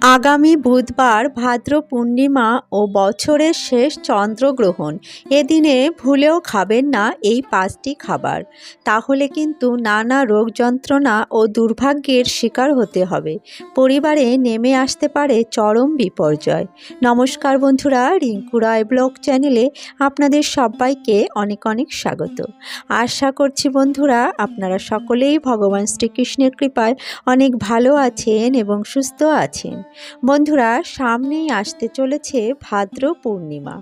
আগামী বুধবার ভাদ্র পূর্ণিমা ও বছরের শেষ চন্দ্রগ্রহণ। এদিনে ভুলেও খাবেন না এই পাঁচটি খাবার। তাহলে কিন্তু নানা রোগ যন্ত্রণা ও দুর্ভাগ্যের শিকার হতে হবে। পরিবারে নেমে আসতে পারে চরম বিপর্যয়। নমস্কার বন্ধুরা, রিঙ্কু রায় ব্লগ চ্যানেলে আপনাদের সবাইকে অনেক অনেক স্বাগত। আশা করছি বন্ধুরা, আপনারা সকলেই ভগবান শ্রীকৃষ্ণের কৃপায় অনেক ভালো আছেন এবং সুস্থ আছেন। বন্ধুরা সামনেই আসতে চলেছে ভাদ্র পূর্ণিমা।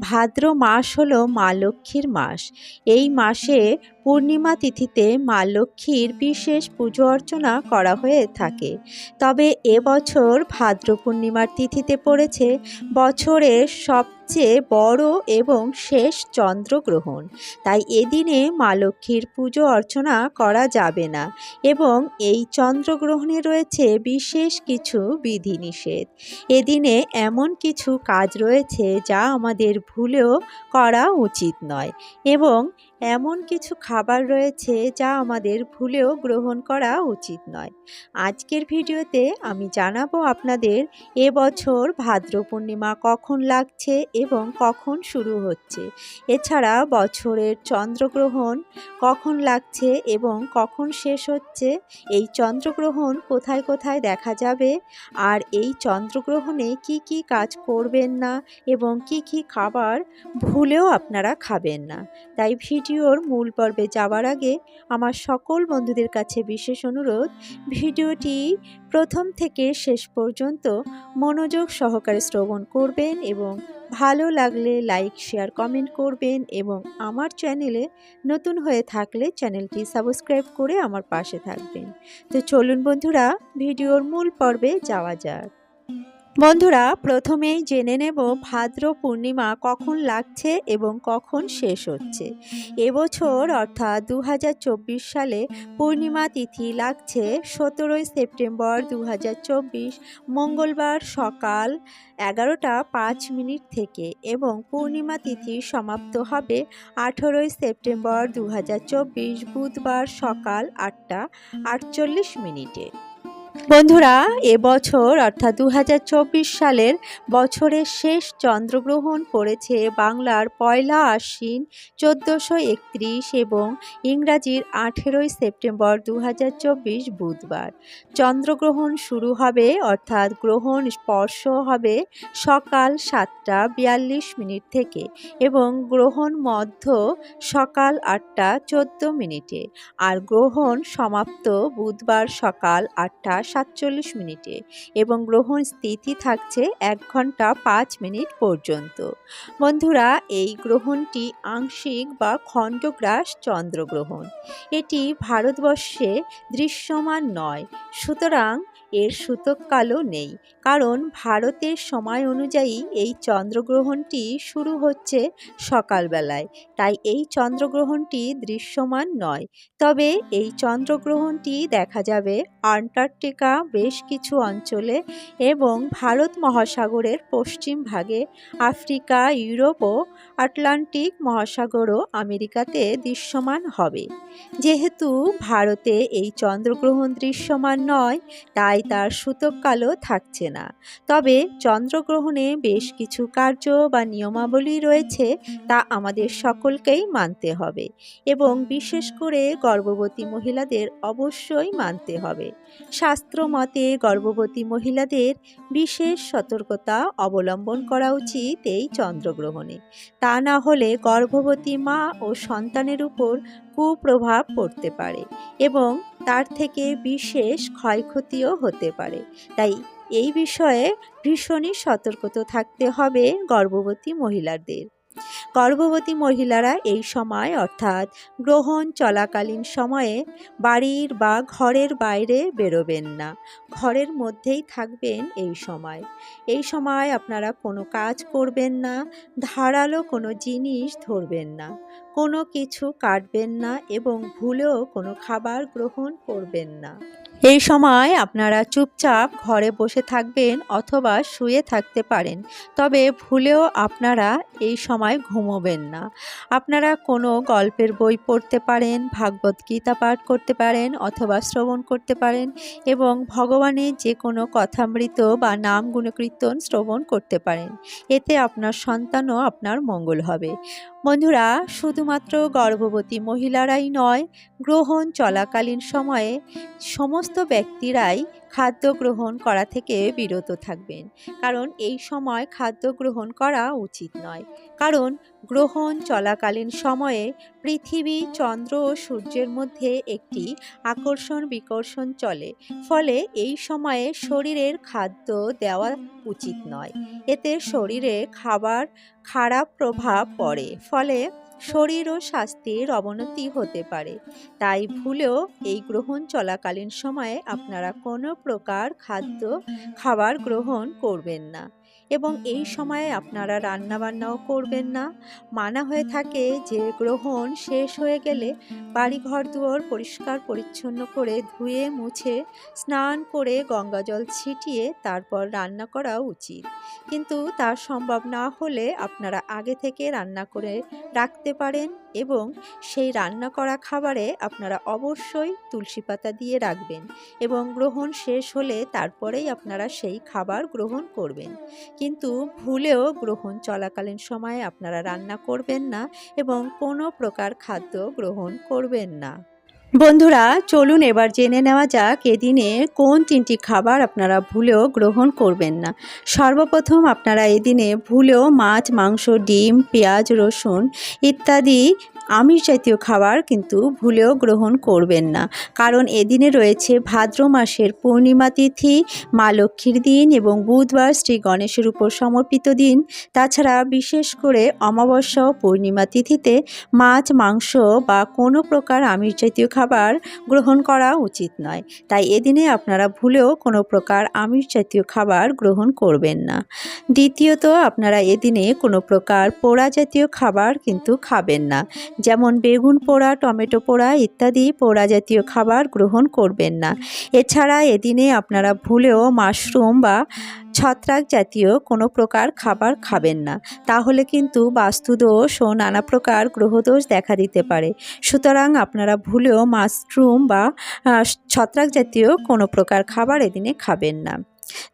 ভাদ্র মাস হলো মা লক্ষ্মীর মাস। এই মাসে পূর্ণিমা তিথিতে মা লক্ষ্মীর বিশেষ পুজো অর্চনা করা হয়ে থাকে। তবে এবছর ভাদ্র পূর্ণিমার তিথিতে পড়েছে বছরের সবচেয়ে বড় এবং শেষ চন্দ্রগ্রহণ। তাই এদিনে মা লক্ষ্মীর পুজো অর্চনা করা যাবে না এবং এই চন্দ্রগ্রহণে রয়েছে বিশেষ কিছু বিধিনিষেধ। এদিনে এমন কিছু কাজ রয়েছে যা আমাদের ভুলেও করা উচিত নয় এবং এমন কিছু খাবার রয়েছে যা আমাদের ভুলেও গ্রহণ করা উচিত নয়। আজকের ভিডিওতে আমি জানাব আপনাদের এবছর ভাদ্র পূর্ণিমা কখন লাগছে এবং কখন শুরু হচ্ছে। এছাড়া বছরের চন্দ্রগ্রহণ কখন লাগছে এবং কখন শেষ হচ্ছে, এই চন্দ্রগ্রহণ কোথায় কোথায় দেখা যাবে, আর এই চন্দ্রগ্রহণে কি কি কাজ করবেন না এবং কি কি খাবার ভুলেও আপনারা খাবেন না। তাই ভিডিওর মূল পর্বে যাওয়ার আগে আমার সকল বন্ধুদের কাছে বিশেষ অনুরোধ, ভিডিওটি প্রথম থেকে শেষ পর্যন্ত মনোযোগ সহকারে শ্রবণ করবেন এবং ভালো লাগলে লাইক, শেয়ার, কমেন্ট করবেন এবং আমার চ্যানেলে নতুন হয়ে থাকলে চ্যানেলটি সাবস্ক্রাইব করে আমার পাশে থাকবেন। তো চলুন বন্ধুরা, ভিডিওর মূল পর্বে যাওয়া যাক। বন্ধুরা, প্রথমেই জেনে নেব ভাদ্র পূর্ণিমা কখন লাগছে এবং কখন শেষ হচ্ছে। এবছর অর্থাৎ দু হাজার চব্বিশ সালে পূর্ণিমা তিথি লাগছে সতেরোই সেপ্টেম্বর দু হাজার চব্বিশ, মঙ্গলবার সকাল এগারোটা পাঁচ মিনিট থেকে এবং পূর্ণিমা তিথি সমাপ্ত হবে আঠেরোই সেপ্টেম্বর দু হাজার চব্বিশ, বুধবার সকাল আটটা আটচল্লিশ মিনিটে। বন্ধুরা, এবছর অর্থাৎ দু হাজার চব্বিশ সালের বছরের শেষ চন্দ্রগ্রহণ পড়েছে বাংলার পয়লা আশ্বিন চোদ্দোশো একত্রিশ এবং ইংরাজির আঠেরোই সেপ্টেম্বর দু হাজার চব্বিশ বুধবার। চন্দ্রগ্রহণ শুরু হবে, অর্থাৎ গ্রহণ স্পর্শ হবে সকাল সাতটা বিয়াল্লিশ মিনিট থেকে এবং গ্রহণ মধ্য সকাল আটটা চোদ্দ মিনিটে। আর গ্রহণ সমাপ্ত বুধবার সকাল আটটা সাতচল্লিশ মিনিটে এবং গ্রহণ স্থিতি থাকছে এক ঘণ্টা পাঁচ মিনিট পর্যন্ত। বন্ধুরা, এই গ্রহণটি আংশিক বা খণ্ডগ্রাস চন্দ্রগ্রহণ। এটি ভারতবর্ষে দৃশ্যমান নয়, সুতরাং এর সূতককালও নেই। কারণ ভারতের সময় অনুযায়ী এই চন্দ্রগ্রহণটি শুরু হচ্ছে সকালবেলায়। তাই এই চন্দ্রগ্রহণটি দৃশ্যমান নয়। তবে এই চন্দ্রগ্রহণটি দেখা যাবে আন্টার্কটিকা বেশ কিছু অঞ্চলে এবং ভারত মহাসাগরের পশ্চিম ভাগে। আফ্রিকা, ইউরোপ ও আটলান্টিক মহাসাগরও আমেরিকাতে দৃশ্যমান হবে। যেহেতু ভারতে এই চন্দ্রগ্রহণ দৃশ্যমান নয়, তাই তার সূতককালও থাকছে না। তবে চন্দ্রগ্রহণে বেশ কিছু কার্য বা নিয়মাবলী রয়েছে তা আমাদের সকলকেই মানতে হবে এবং বিশেষ করে গর্ভবতী মহিলাদের অবশ্যই মানতে হবে। শাস্ত্র মতে গর্ভবতী মহিলাদের বিশেষ সতর্কতা অবলম্বন করা উচিত এই চন্দ্রগ্রহণে। তা না হলে গর্ভবতী মা ও সন্তানের উপর কুপ্রভাব পড়তে পারে এবং তার থেকে বিশেষ ক্ষয়ক্ষতিও হতে পারে। তাই এই বিষয়ে ভীষণই সতর্কতা থাকতে হবে গর্ভবতী মহিলাদের। গর্ভবতী মহিলারা এই সময়, অর্থাৎ গ্রহণ চলাকালীন সময়ে, বাড়ির বা ঘরের বাইরে বেরোবেন না। ঘরের মধ্যেই থাকবেন এই সময়। এই সময় আপনারা কোনো কাজ করবেন না, ধারালো কোনো জিনিস ধরবেন না, কোনো কিছু কাটবেন না এবং ভুলেও কোনো খাবার গ্রহণ করবেন না। এই সময় আপনারা চুপচাপ ঘরে বসে থাকবেন অথবা শুয়ে থাকতে পারেন, তবে ভুলেও আপনারা এই সময় ঘুমোবেন না। আপনারা কোনো গল্পের বই পড়তে পারেন, ভাগবত গীতা পাঠ করতে পারেন অথবা শ্রবণ করতে পারেন এবং ভগবানের যে কোনো কথামৃত বা নাম গুণকীর্তন শ্রবণ করতে পারেন। এতে আপনার সন্তানও আপনার মঙ্গল হবে। বন্ধুরা, শুধুমাত্র গর্ভবতী মহিলারাই নয়, গ্রহণ চলাকালীন সময়ে সমস্ত ব্যক্তিরাই খাদ্য গ্রহণ করা থেকে বিরত থাকবেন। কারণ এই সময় খাদ্য গ্রহণ করা উচিত নয়। কারণ গ্রহণ চলাকালীন সময়ে পৃথিবী চন্দ্র ও সূর্যের মধ্যে একটি আকর্ষণ বিকর্ষণ চলে। ফলে এই সময়ে শরীরের খাদ্য দেওয়া উচিত নয়। এতে শরীরে খাবার খারাপ প্রভাব পড়ে। ফলে শরীর ও স্বাস্থ্যের অবনতি হতে পারে। তাই ভুলেও এই গ্রহণ চলাকালীন সময়ে আপনারা কোনো প্রকার খাদ্য, খাবার গ্রহণ করবেন না। এবং এই সময়ে আপনারা রান্নাবান্নাও করবেন না। মানা হয়ে থাকে যে গ্রহণ শেষ হয়ে গেলে বাড়ি ঘর দুয়ার পরিষ্কার পরিচ্ছন্ন করে ধুয়ে, মুছে, স্নান করে গঙ্গাজল ছিটিয়ে তারপর রান্না করা উচিত। কিন্তু তা সম্ভব না হলে আপনারা আগে থেকে রান্না করে রাখতে পারেন। এবং সেই রান্না করা খাবারে আপনারা অবশ্যই তুলসী পাতা দিয়ে রাখবেন এবং গ্রহণ শেষ হলে তারপরেই আপনারা সেই খাবার গ্রহণ করবেন। কিন্তু ভুলেও গ্রহণ চলাকালীন সময়ে আপনারা রান্না করবেন না এবং কোনো প্রকার খাদ্য গ্রহণ করবেন না। বন্ধুরা, চলুন এবার জেনে নেওয়া যাক এদিনে কোন তিনটি খাবার আপনারা ভুলেও গ্রহণ করবেন না। সর্বপ্রথম আপনারা এদিনে ভুলেও মাছ, মাংস, ডিম, পেঁয়াজ, রসুন ইত্যাদি আমিষ জাতীয় খাবার কিন্তু ভুলেও গ্রহণ করবেন না। কারণ এদিনে রয়েছে ভাদ্র মাসের পূর্ণিমা তিথি, মা লক্ষ্মীর দিন এবং বুধবার শ্রী গণেশের উপর সমর্পিত দিন। তাছাড়া বিশেষ করে অমাবস্যা ও পূর্ণিমা তিথিতে মাছ, মাংস বা কোনো প্রকার আমিষ জাতীয় খাবার গ্রহণ করা উচিত নয়। তাই এদিনে আপনারা ভুলেও কোনো প্রকার আমিষ জাতীয় খাবার গ্রহণ করবেন না। দ্বিতীয়ত, আপনারা এদিনে কোনো প্রকার পোড়া জাতীয় খাবার কিন্তু খাবেন না। যেমন বেগুন পোড়া, টমেটো পোড়া ইত্যাদি পোড়া জাতীয় খাবার গ্রহণ করবেন না। এছাড়া এদিনে আপনারা ভুলেও মাশরুম বা ছত্রাক জাতীয় কোনো প্রকার খাবার খাবেন না। তাহলে কিন্তু বাস্তুদোষ ও নানা প্রকার গ্রহদোষ দেখা দিতে পারে। সুতরাং আপনারা ভুলেও মাশরুম বা ছত্রাক জাতীয় কোনো প্রকার খাবার এদিনে খাবেন না।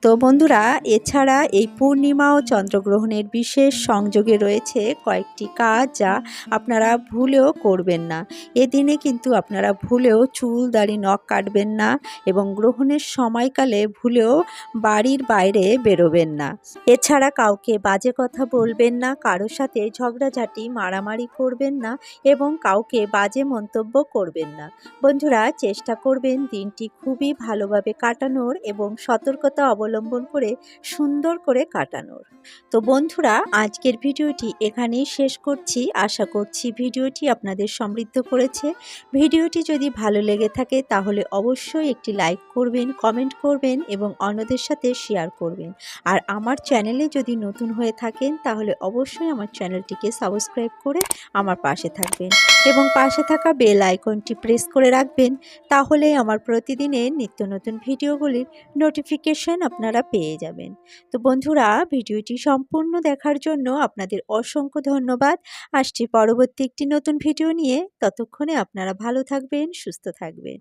তো বন্ধুরা, এছাড়া এই পূর্ণিমা ও চন্দ্রগ্রহণের বিশেষ সংযোগে রয়েছে কয়েকটি কাজ যা আপনারা ভুলেও করবেন না। এদিনে কিন্তু আপনারা ভুলেও চুল, দাড়ি, নখ কাটবেন না এবং গ্রহণের সময়কালে ভুলেও বাড়ির বাইরে বেরোবেন না। এছাড়া কাউকে বাজে কথা বলবেন না, কারোর সাথে ঝগড়াঝাটি, মারামারি করবেন না এবং কাউকে বাজে মন্তব্য করবেন না। বন্ধুরা, চেষ্টা করবেন দিনটি খুবই ভালোভাবে কাটানোর এবং সতর্কতা অবলম্বন করে সুন্দর করে কাটানোর। তো বন্ধুরা, আজকের ভিডিওটি এখানেই শেষ করছি। আশা করছি ভিডিওটি আপনাদের সমৃদ্ধ করেছে। ভিডিওটি যদি ভালো লেগে থাকে তাহলে অবশ্যই একটি লাইক করবেন, কমেন্ট করবেন এবং অন্যদের সাথে শেয়ার করবেন। আর আমার চ্যানেলে যদি নতুন হয়ে থাকেন তাহলে অবশ্যই আমার চ্যানেলটিকে সাবস্ক্রাইব করে আমার পাশে থাকবেন এবং পাশে থাকা বেল আইকনটি প্রেস করে রাখবেন। তাহলে আমার প্রতিদিনের নিত্য নতুন ভিডিওগুলির নোটিফিকেশন আপনারা পেয়ে যাবেন। তো বন্ধুরা, ভিডিওটি সম্পূর্ণ দেখার জন্য আপনাদের অসংখ্য ধন্যবাদ। আসছি পরবর্তী একটি নতুন ভিডিও নিয়ে। ততক্ষণে আপনারা ভালো থাকবেন, সুস্থ থাকবেন।